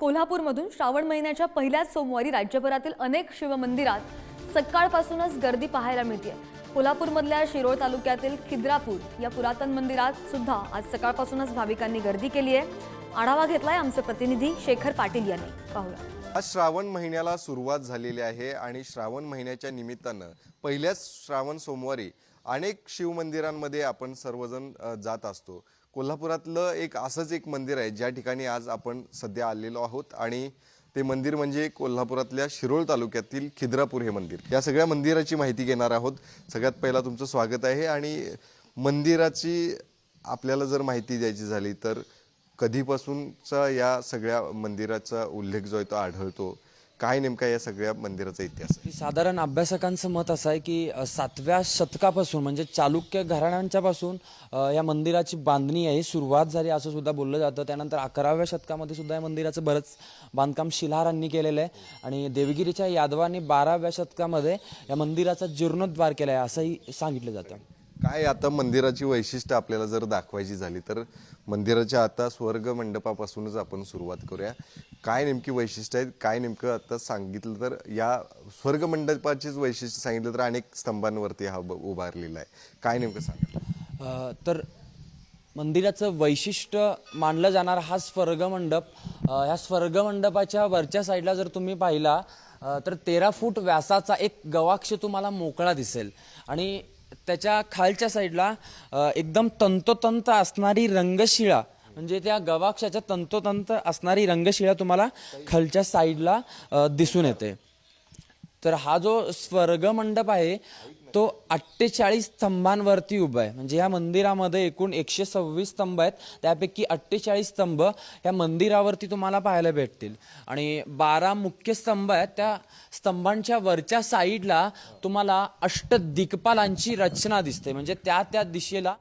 कोल्हापूरमधून श्रावण महिन्याच्या पहिल्याच सोमवारी राज्यभरातील अनेक शिवमंदिरात सकाळपासूनच गर्दी पाहायला मिळते कोल्हापूरमधल्या शिरोळ तालुक्यातील खिद्रापूर या पुरातन मंदिरात सुद्धा आज सकाळपासूनच भाविकांनी गर्दी केली आहे आढावा घेतलाय आमचे प्रतिनिधी शेखर पाटील यांनी. पाहूया. आज श्रावण महिन्याला सुरुवात झालेली आहे आणि श्रावण महिन्याच्या निमित्तानं पहिल्याच श्रावण सोमवारी अनेक शिवमंदिरांमध्ये आपण सर्वजण जात असतो. कोल्हापुरातलं एक असंच एक मंदिर आहे ज्या ठिकाणी आज आपण सध्या आलेलो आहोत आणि ते मंदिर म्हणजे कोल्हापुरातल्या शिरोळ तालुक्यातील खिद्रापूर हे मंदिर. या सगळ्या मंदिराची माहिती घेणार आहोत. सगळ्यात पहिला तुमचं स्वागत आहे आणि मंदिराची आपल्याला जर माहिती द्यायची झाली तर कधीपासूनचा या सगळ्या मंदिराचा उल्लेख जो आहे तो आढळतो? काय नेमका या सगळ्या मंदिराचा इतिहास आहे? साधारण अभ्यासकांचं मत असं आहे की सातव्या शतकापासून म्हणजे चालुक्य घराण्यांच्या पासून या मंदिराची बांधणी आहे. सुरुवात झाली असं सुद्धा बोललं जातं. त्यानंतर अकराव्या शतकामध्ये सुद्धा या मंदिराचं बरंच बांधकाम शिलाहारांनी केलेलं आहे. आणि देवगिरीच्या यादवांनी बाराव्या शतकामध्ये या मंदिराचा जीर्णोद्वार केला आहे असंही सांगितलं जातं. काय आता मंदिराची वैशिष्ट्य आपल्याला जर दाखवायची झाली तर मंदिराच्या आता स्वर्ग मंडपापासूनच आपण सुरुवात करूया. काय नेमकी वैशिष्ट्य आहेत काय नेमकं आता सांगितलं तर या स्वर्ग मंडपाचीच वैशिष्ट्य सांगितलं तर अनेक स्तंभांवरती हा उभारलेला आहे. काय नेमकं सांग तर मंदिराचं वैशिष्ट्य मानलं जाणार हा स्वर्गमंडप ह्या स्वर्गमंडपाच्या वरच्या साईडला जर तुम्ही पाहिला तर तेरा फूट व्यासाचा एक गवाक्ष तुम्हाला मोकळा दिसेल. आणि त्याच्या खालच्या साईडला एकदम तंतोतंत असणारी रंगशिळा म्हणजे त्या गवाक्षाच्या तंतोतंत असणारी रंगशिळा तुम्हाला खालच्या साईडला दिसून येते. तर हा जो स्वर्ग मंडप आहे तो अठ्ठेचाळीस स्तंभांवरती उभा आहे. म्हणजे या मंदिरामध्ये एकूण एकशे सव्वीस स्तंभ आहेत. त्यापैकी अठ्ठेचाळीस स्तंभ या मंदिरावरती तुम्हाला पाहायला भेटतील. आणि बारा मुख्य स्तंभ आहेत. त्या स्तंभांच्या वरच्या साईडला तुम्हाला अष्टदिग्पालांची रचना दिसते. म्हणजे त्या त्या दिशेला